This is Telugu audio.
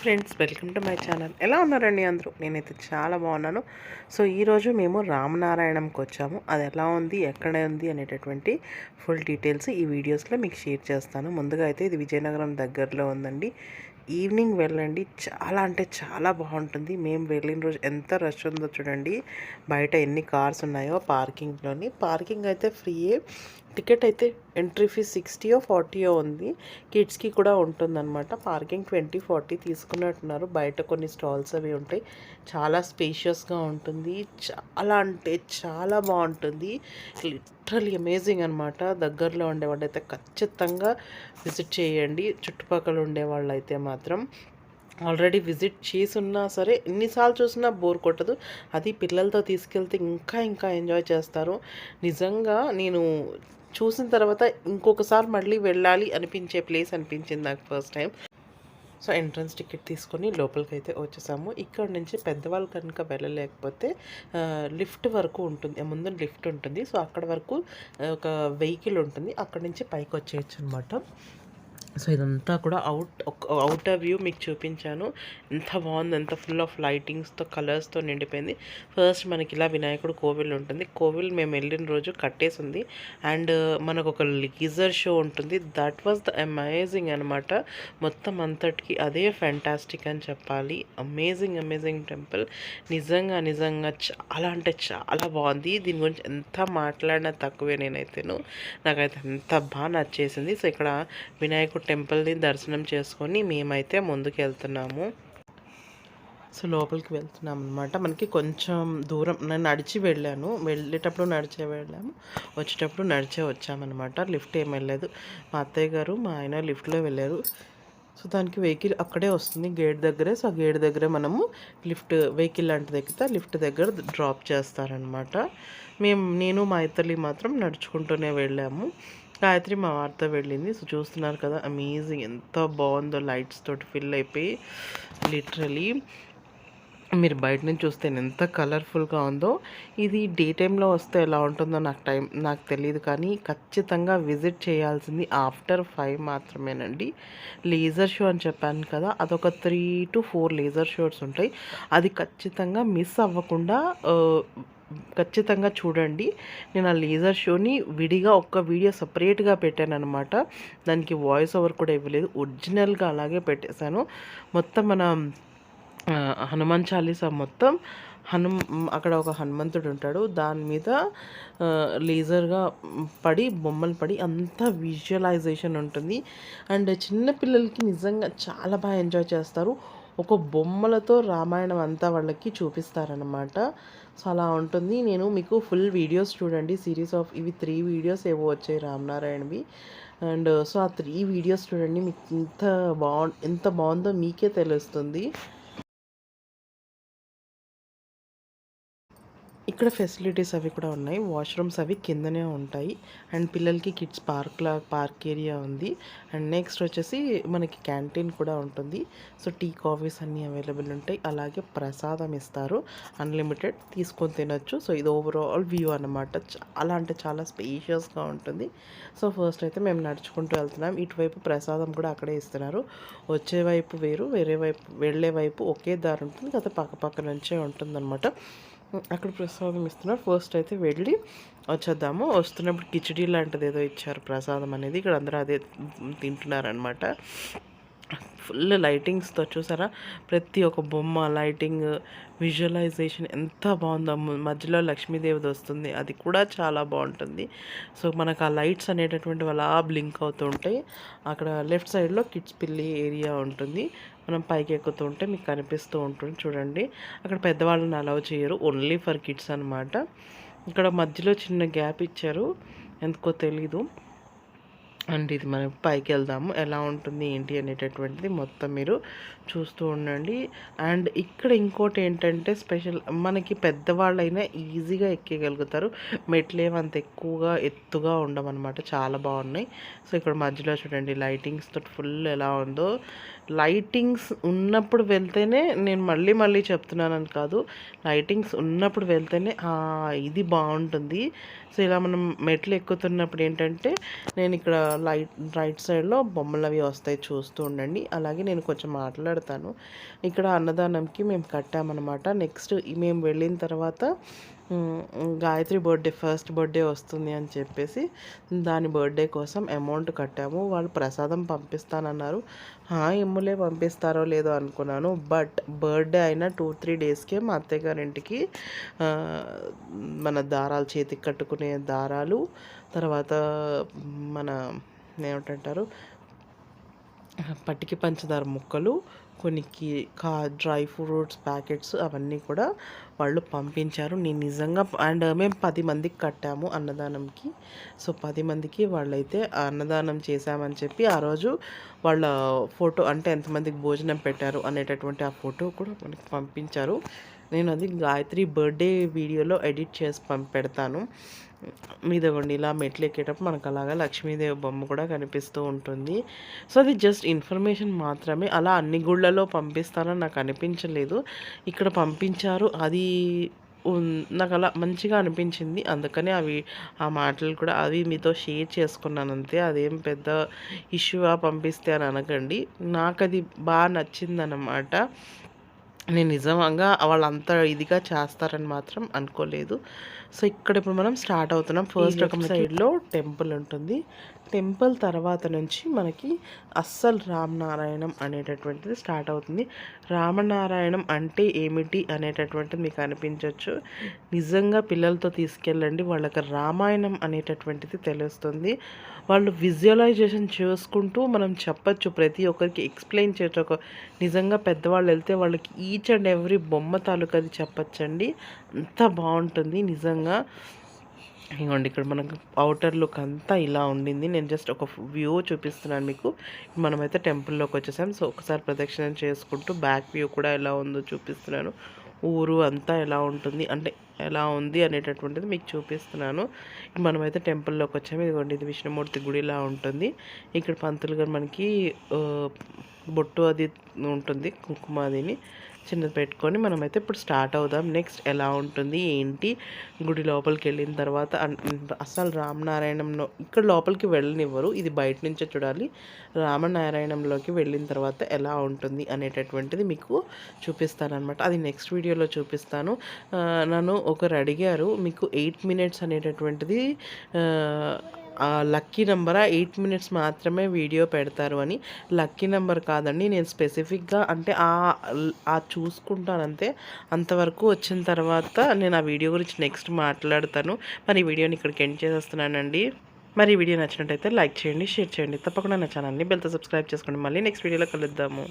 Friends welcome to my channel. ఎలా ఉన్నారండి అందరూ? నేనైతే చాలా బాగున్నాను. సో ఈరోజు మేము రామనారాయణంకి వచ్చాము. అది ఎలా ఉంది? ఎక్కడ ఉంది? అనేటటువంటి ఫుల్ డీటెయిల్స్ ఈ వీడియోస్లో మీకు షేర్ చేస్తాను. ముందుగా అయితే ఇది విజయనగరం దగ్గరలో ఉందండి. ఈవినింగ్ వెళ్ళండి. చాలా అంటే చాలా బాగుంటుంది. మేము వెళ్ళిన రోజు ఎంత రష్ ఉందో చూడండి. బయట ఎన్ని కార్స్ ఉన్నాయో పార్కింగ్లోని. పార్కింగ్ అయితే ఫ్రీయే. టికెట్ అయితే ఎంట్రీ ఫీజ్ సిక్స్టీయో ఫార్టీయో ఉంది. కిడ్స్కి కూడా ఉంటుందన్నమాట. పార్కింగ్ ట్వంటీ ఫార్టీ తీసుకున్నట్టున్నారు. బయట కొన్ని స్టాల్స్ అవి ఉంటాయి. చాలా స్పేషియస్గా ఉంటుంది. చాలా అంటే చాలా బాగుంటుంది. లిటరలీ అమేజింగ్ అనమాట దగ్గరలో ఉండేవాళ్ళు అయితే ఖచ్చితంగా విజిట్ చేయండి. చుట్టుపక్కల ఉండేవాళ్ళు అయితే మాత్రం. ఆల్రెడీ విజిట్ చేసి ఉన్నా సరే ఎన్నిసార్లు చూసినా బోర్ కొట్టదు. అది పిల్లలతో తీసుకెళ్తే ఇంకా ఇంకా ఎంజాయ్ చేస్తారు. నిజంగా నేను చూసిన తర్వాత ఇంకొకసారి మళ్ళీ వెళ్ళాలి అనిపించే ప్లేస్ అనిపించింది నాకు first time so entrance ticket తీసుకొని లోపలికి అయితే వచ్చేసాము. ఇక్కడ నుంచి పెద్దవాళ్ళు కనుక వెళ్ళలేకపోతే లిఫ్ట్ వరకు ఉంటుంది. ముందు లిఫ్ట్ ఉంటుంది. సో అక్కడ వరకు ఒక వెహికల్ ఉంటుంది. అక్కడ నుంచి పైకి వచ్చేయచ్చు అనమాట సో ఇదంతా కూడా అవుట్ అవుటర్ వ్యూ మీకు చూపించాను. ఎంత బాగుంది ఎంత ఫుల్ ఆఫ్ లైటింగ్స్తో కలర్స్తో నిండిపోయింది. ఫస్ట్ మనకి ఇలా వినాయకుడు కోవిల్ ఉంటుంది. కోవిల్ మేము వెళ్ళిన రోజు కట్టేసి ఉంది. అండ్ uh, మనకు ఒక లీజర్ షో ఉంటుంది. దట్ వాజ్ ద అమేజింగ్ అనమాట మొత్తం అంతటికి అదే ఫ్యాంటాస్టిక్ అని చెప్పాలి. అమేజింగ్ అమేజింగ్ టెంపుల్ నిజంగా నిజంగా చాలా అంటే చాలా బాగుంది. దీని గురించి ఎంత మాట్లాడినా తక్కువే నేనైతేను. నాకైతే ఎంత బాగా నచ్చేసింది. సో ఇక్కడ వినాయకుడు టెంపుల్ని దర్శనం చేసుకొని మేమైతే ముందుకు వెళ్తున్నాము సో లోపలికి వెళ్తున్నాం అనమాట మనకి కొంచెం దూరం నేను నడిచి వెళ్ళాను. వెళ్ళేటప్పుడు నడిచే వెళ్ళాము. వచ్చేటప్పుడు నడిచే వచ్చామన్నమాట. లిఫ్ట్ ఏం వెళ్ళలేదు. మా అత్తయ్య గారు మా ఆయన లిఫ్ట్లో వెళ్ళారు. సో దానికి వెహికల్ అక్కడే వస్తుంది గేట్ దగ్గరే. సో ఆ గేట్ దగ్గరే మనము లిఫ్ట్ వెహికల్ లాంటిది ఎక్కితే లిఫ్ట్ దగ్గర డ్రాప్ చేస్తారనమాట మేము నేను మా ఇతరులు మాత్రం నడుచుకుంటూనే వెళ్ళాము. గాయత్రి మా వార్త వెళ్ళింది. సో చూస్తున్నారు కదా అమేజింగ్ ఎంత బాగుందో లైట్స్ తోటి ఫిల్ అయిపోయి లిటరలీ మీరు బయట నుంచి చూస్తే ఎంత కలర్ఫుల్గా ఉందో. ఇది డే టైంలో వస్తే ఎలా ఉంటుందో నాకు టైం నాకు తెలియదు కానీ ఖచ్చితంగా విజిట్ చేయాల్సింది ఆఫ్టర్ ఫైవ్ మాత్రమేనండి. లేజర్ షో అని చెప్పాను కదా అదొక three to four laser shows ఉంటాయి. అది ఖచ్చితంగా మిస్ అవ్వకుండా uh, ఖచ్చితంగా చూడండి. నేను ఆ లేజర్ షోని విడిగా ఒక్క వీడియో సపరేట్గా పెట్టాను అనమాట దానికి వాయిస్ ఓవర్ కూడా ఇవ్వలేదు. ఒరిజినల్గా అలాగే పెట్టేశాను. మొత్తం మన హనుమాన్ చాలీసా మొత్తం హను అక్కడ ఒక హనుమంతుడు ఉంటాడు. దాని మీద లేజర్గా పడి బొమ్మలు పడి అంతా విజువలైజేషన్ ఉంటుంది. అండ్ చిన్నపిల్లలకి నిజంగా చాలా బాగా ఎంజాయ్ చేస్తారు. ఒక బొమ్మలతో రామాయణం అంతా వాళ్ళకి చూపిస్తారనమాట సో అలా ఉంటుంది. నేను మీకు ఫుల్ వీడియోస్ చూడండి. సిరీస్ ఆఫ్ ఇవి త్రీ వీడియోస్ ఏవో వచ్చాయి రామనారాయణవి అండ్ సో ఆ త్రీ వీడియోస్ చూడండి. మీకు ఇంత బాగు ఎంత బాగుందో మీకే తెలుస్తుంది. ఇక్కడ ఫెసిలిటీస్ అవి కూడా ఉన్నాయి. వాష్రూమ్స్ అవి కిందనే ఉంటాయి. అండ్ పిల్లలకి కిడ్స్ పార్క్ లా పార్క్ ఏరియా ఉంది. అండ్ నెక్స్ట్ వచ్చేసి మనకి క్యాంటీన్ కూడా ఉంటుంది. సో టీ కాఫీస్ అన్నీ అవైలబుల్ ఉంటాయి. అలాగే ప్రసాదం ఇస్తారు. అన్లిమిటెడ్ తీసుకొని తినొచ్చు. సో ఇది ఓవరాల్ వ్యూ అనమాట చాలా అంటే చాలా స్పేషియస్గా ఉంటుంది. సో ఫస్ట్ అయితే మేము నడుచుకుంటూ వెళ్తున్నాం. ఇటువైపు ప్రసాదం కూడా అక్కడే ఇస్తున్నారు. వచ్చే వైపు వేరు వేరే వైపు వెళ్ళే వైపు ఒకే దారి ఉంటుంది. కదా పక్క పక్క నుంచే ఉంటుందన్నమాట. అక్కడ ప్రసాదం ఇస్తున్నారు. ఫస్ట్ అయితే వెళ్ళి వచ్చేద్దాము. వస్తున్నప్పుడు కిచడీ లాంటిది ఏదో ఇచ్చారు ప్రసాదం అనేది. ఇక్కడ అందరూ అదే తింటున్నారనమాట ఫుల్ లైటింగ్స్తో చూసారా? ప్రతి ఒక్క బొమ్మ లైటింగ్ విజువలైజేషన్ ఎంత బాగుందో. మధ్యలో లక్ష్మీదేవిది వస్తుంది. అది కూడా చాలా బాగుంటుంది. సో మనకు ఆ లైట్స్ అనేటటువంటి వాళ్ళ బ్లింక్ అవుతూ ఉంటాయి అక్కడ లెఫ్ట్ సైడ్లో కిడ్స్ పిల్లి ఏరియా ఉంటుంది. మనం పైకి ఎక్కుతుంటే మీకు కనిపిస్తూ ఉంటుంది. చూడండి. అక్కడ పెద్దవాళ్ళని అలౌ చేయరు. ఓన్లీ ఫర్ కిడ్స్ అనమాట ఇక్కడ మధ్యలో చిన్న గ్యాప్ ఇచ్చారు. ఎందుకో తెలీదు. అండ్ ఇది మనం పైకి వెళ్దాము ఎలా ఉంటుంది ఏంటి అనేటటువంటిది మొత్తం మీరు చూస్తూ ఉండండి. అండ్ ఇక్కడ ఇంకోటి ఏంటంటే స్పెషల్ మనకి పెద్దవాళ్ళైనా ఈజీగా ఎక్కగలుగుతారు మెట్లు ఏమంత ఎక్కువగా ఎత్తుగా ఉండమన్నమాట చాలా బాగున్నాయి. సో ఇక్కడ మధ్యలో చూడండి లైటింగ్స్ తోటి ఫుల్ ఎలా ఉందో. లైటింగ్స్ ఉన్నప్పుడు వెళ్తేనే నేను మళ్ళీ మళ్ళీ చెప్తున్నానని కాదు. లైటింగ్స్ ఉన్నప్పుడు వెళ్తేనే ఇది బాగుంటుంది. సో ఇలా మనం మెట్లు ఎక్కుతున్నప్పుడు ఏంటంటే నేను ఇక్కడ లైట్ రైట్ సైడ్లో బొమ్మలు అవి వస్తాయి చూస్తూ ఉండండి. అలాగే నేను కొంచెం మాట్లాడతాను. ఇక్కడ అన్నదానంకి మేము కట్టామన్నమాట. నెక్స్ట్ మేము వెళ్ళిన తర్వాత గాయత్రి బర్త్డే ఫస్ట్ బర్త్డే వస్తుంది అని చెప్పేసి దాని బర్త్డే కోసం అమౌంట్ కట్టాము. వాళ్ళు ప్రసాదం పంపిస్తానన్నారు. ఎమ్ములే పంపిస్తారో లేదో అనుకున్నాను. బట్ బర్త్డే అయిన టూ త్రీ డేస్కే మా అత్తయ్య గారింటికి మన దారాలు చేతికి కట్టుకునే దారాలు తర్వాత మన ఏమిటంటారు? పట్టికి పంచదార ముక్కలు కొన్ని కా డ్రై ఫ్రూట్స్ ప్యాకెట్స్ అవన్నీ కూడా వాళ్ళు పంపించారు. నేను నిజంగా అండ్ మేము పది మందికి కట్టాము అన్నదానంకి. సో పది మందికి వాళ్ళైతే అన్నదానం చేశామని చెప్పి ఆ రోజు వాళ్ళ ఫోటో అంటే ఎంతమందికి భోజనం పెట్టారు అనేటటువంటి ఆ ఫోటో కూడా మనకి పంపించారు. నేను అది గాయత్రి బర్త్డే వీడియోలో ఎడిట్ చేసి పంపెడతాను. మీదగొండి ఇలా మెట్లు ఎక్కేటప్పుడు మనకు అలాగా లక్ష్మీదేవి బొమ్మ కూడా కనిపిస్తూ ఉంటుంది. సో అది జస్ట్ ఇన్ఫర్మేషన్ మాత్రమే. అలా అన్ని గుళ్ళలో పంపిస్తానని నాకు అనిపించలేదు. ఇక్కడ పంపించారు అది నాకు అలా మంచిగా అనిపించింది. అందుకని అవి ఆ మాటలు కూడా అవి మీతో షేర్ చేసుకున్నాను అంతే. అదేం పెద్ద ఇష్యూగా పంపిస్తే అని అనకండి. నాకు అది బాగా నచ్చిందన్నమాట. నేను నిజంగా వాళ్ళంత ఇదిగా చేస్తారని మాత్రం అనుకోలేదు. సో ఇక్కడ ఇప్పుడు మనం స్టార్ట్ అవుతున్నాం. ఫస్ట్ ఒక సైడ్లో టెంపుల్ ఉంటుంది. టెంపుల్ తర్వాత నుంచి మనకి అస్సలు రామనారాయణం అనేటటువంటిది స్టార్ట్ అవుతుంది. రామనారాయణం అంటే ఏమిటి అనేటటువంటిది మీకు అనిపించవచ్చు నిజంగా పిల్లలతో తీసుకెళ్ళండి. వాళ్ళకి రామాయణం అనేటటువంటిది తెలుస్తుంది. వాళ్ళు విజువలైజేషన్ చేసుకుంటూ మనం చెప్పచ్చు. ప్రతి ఒక్కరికి ఎక్స్ప్లెయిన్ చేయొచ్చు. ఒక నిజంగా పెద్దవాళ్ళు వెళ్తే వాళ్ళకి ఈచ్ అండ్ ఎవ్రీ బొమ్మ తాలూకు అది చెప్పచ్చండి. అంత బాగుంటుంది. నిజంగా ఇవ్వండి ఇక్కడ మనకు అవుటర్ లుక్ అంతా ఇలా ఉండింది. నేను జస్ట్ ఒక వ్యూ చూపిస్తున్నాను మీకు. మనమైతే టెంపుల్లోకి వచ్చేసాం. సో ఒకసారి ప్రదక్షిణ చేసుకుంటూ బ్యాక్ వ్యూ కూడా ఎలా ఉందో చూపిస్తున్నాను. ఊరు అంతా ఎలా ఉంటుంది అంటే ఎలా ఉంది అనేటటువంటిది మీకు చూపిస్తున్నాను. మనమైతే టెంపుల్లోకి వచ్చాము. ఇదిగోండి ఇది విష్ణుమూర్తి గుడి ఇలా ఉంటుంది. ఇక్కడ పంతులు గారు మనకి బొట్టు అది ఉంటుంది కుంకుమ అదిని. చిన్నది పెట్టుకొని మనమైతే ఇప్పుడు స్టార్ట్ అవుదాం. నెక్స్ట్ ఎలా ఉంటుంది ఏంటి? గుడి లోపలికి వెళ్ళిన తర్వాత అసలు రామనారాయణంలో ఇక్కడ లోపలికి వెళ్ళనివ్వరు. ఇది బయట నుంచే చూడాలి. రామనారాయణంలోకి వెళ్ళిన తర్వాత ఎలా ఉంటుంది అనేటటువంటిది మీకు చూపిస్తానమాట అది నెక్స్ట్ వీడియోలో చూపిస్తాను. నన్ను ఒకరు అడిగారు మీకు ఎయిట్ మినిట్స్ అనేటటువంటిది లక్కీ నెంబరా ఎయిట్ మినిట్స్ మాత్రమే వీడియో పెడతారు అని. లక్కీ నెంబర్ కాదండి నేను స్పెసిఫిక్గా అంటే ఆ చూసుకుంటానంతే. అంతవరకు వచ్చిన తర్వాత నేను ఆ వీడియో గురించి నెక్స్ట్ మాట్లాడతాను. మరి ఈ వీడియోని ఇక్కడికి ఎండ్ చేసేస్తున్నానండి. మరి ఈ వీడియో నచ్చినట్టయితే లైక్ చేయండి షేర్ చేయండి. తప్పకుండా నా ఛానల్ని బెల్తో సబ్స్క్రైబ్ చేసుకోండి. మళ్ళీ నెక్స్ట్ వీడియోలో కలుద్దాము.